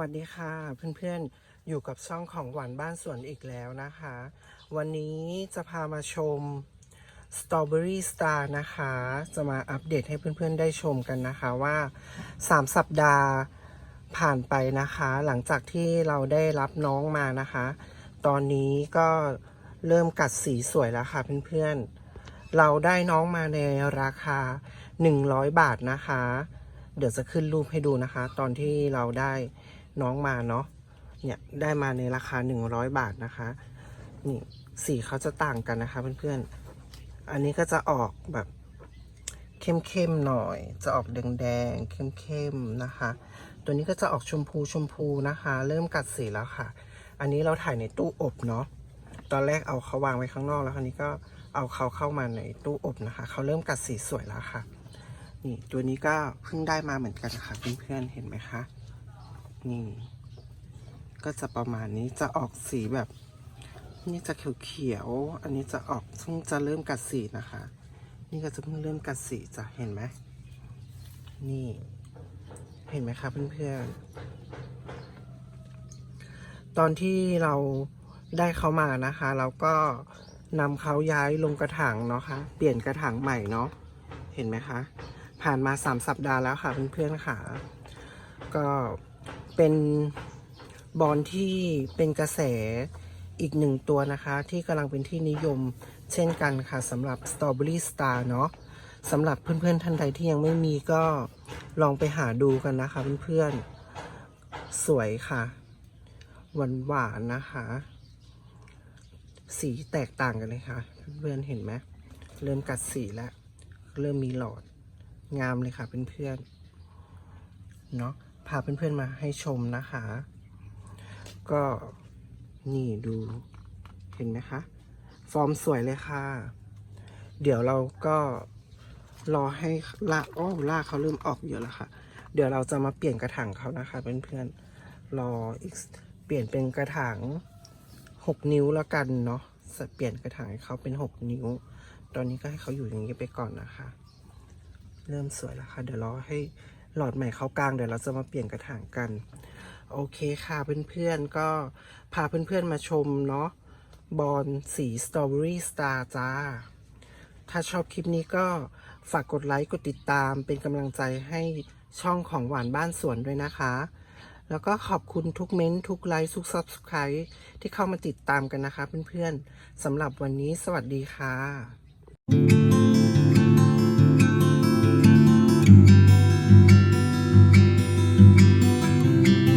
วัสดีค่ะเพื่อนๆอยู่กับช่องของหวานบ้านสวนอีกแล้วนะคะ วันนี้จะพามาชม Strawberry Star นะคะ จะมาอัปเดตให้เพื่อนๆได้ชมกันนะคะว่า 3 สัปดาห์ผ่านไปนะคะ หลังจากที่เราได้รับน้องมานะคะ ตอนนี้ก็เริ่มกัดสีสวยแล้วค่ะเพื่อนๆ เราได้น้องมาในราคา 100 บาทนะคะเดี๋ยวจะขึ้นรูปให้ดูนะคะ ตอนที่เราได้ น้องมาเนาะเนี่ยได้มาในราคา 100 บาทนะคะ นี่สีเขาจะต่างกันนะคะเพื่อนๆ อันนี้ก็จะออกแบบเข้มๆหน่อย จะออกแดงๆเข้มๆนะคะ ตัวนี้ก็จะออกชมพูชมพูนะคะ เริ่มกัดสีแล้วค่ะ อันนี้เราถ่ายในตู้อบเนาะตอนแรกเอาเขาวางไว้ข้างนอกแล้วคราวนี้ก็เอาเขาเข้ามาในตู้อบนะคะ เขาเริ่มกัดสีสวยแล้วค่ะ นี่ตัวนี้ก็เพิ่งได้มาเหมือนกันค่ะเพื่อนๆเห็นไหมคะ นี่ ก็จะประมาณนี้จะออกสีแบบ นี่จะเขียวๆอันนี้จะออกเพิ่งจะเริ่มกัดสีนะคะ นี่ก็จะเพิ่งเริ่มกัดสีจะเห็นไหมนี่ เห็นไหมคะเพื่อนๆตอนที่เราได้เขามานะคะ เราก็นำเขาย้ายลงกระถางเนาะคะเปลี่ยนกระถางใหม่เนาะเห็นไหมคะ ผ่านมา3สัปดาห์แล้วค่ะเพื่อนๆค่ะ ก็ เป็นบอลที่เป็นกระแสอีกหนึ่งตัวนะคะ ที่กำลังเป็นที่นิยมเช่นกันค่ะสำหรับ Strawberry Star เนาะสำหรับเพื่อนๆท่านใดที่ยังไม่มีก็ลองไปหาดูกันนะคะเพื่อนๆสวยค่ะ หวานหวานนะคะ สีแตกต่างกันเลยค่ะ เพื่อนๆเห็นไหมเริ่มกัดสีแล้ว เริ่มมีหลอดงามเลยค่ะเพื่อนๆเนาะ พาเพื่อนๆมาให้ชมนะคะ ก็นี่ดูเห็นไหมคะ ฟอร์มสวยเลยค่ะ เดี๋ยวเราก็รอให้ลากอ้อลากเขาเริ่มออกเยอะแล้วค่ะ เดี๋ยวเราจะมาเปลี่ยนกระถางเขานะคะเพื่อนๆรออีกเปลี่ยนเป็นกระถางหกนิ้วแล้วกันเนาะเปลี่ยนกระถางให้เขาเป็นหกนิ้ว ตอนนี้ก็ให้เขาอยู่อย่างนี้ไปก่อนนะคะ เริ่มสวยแล้วค่ะ เดี๋ยวรอให้ หลอดใหม่เข้ากลางเดี๋ยวเราจะมาเปลี่ยนกระถางกัน โอเคค่ะเพื่อนๆก็พาเพื่อนๆมาชมเนาะบอลสีสตรอเบอรี่สตาร์จ้า ถ้าชอบคลิปนี้ก็ฝากกดไลค์กดติดตามเป็นกำลังใจให้ช่องของหวานบ้านสวนด้วยนะคะ แล้วก็ขอบคุณทุกเม้นทุกไลค์ทุก Subscribe ที่เข้ามาติดตามกันนะคะเพื่อนๆสำหรับวันนี้สวัสดีค่ะ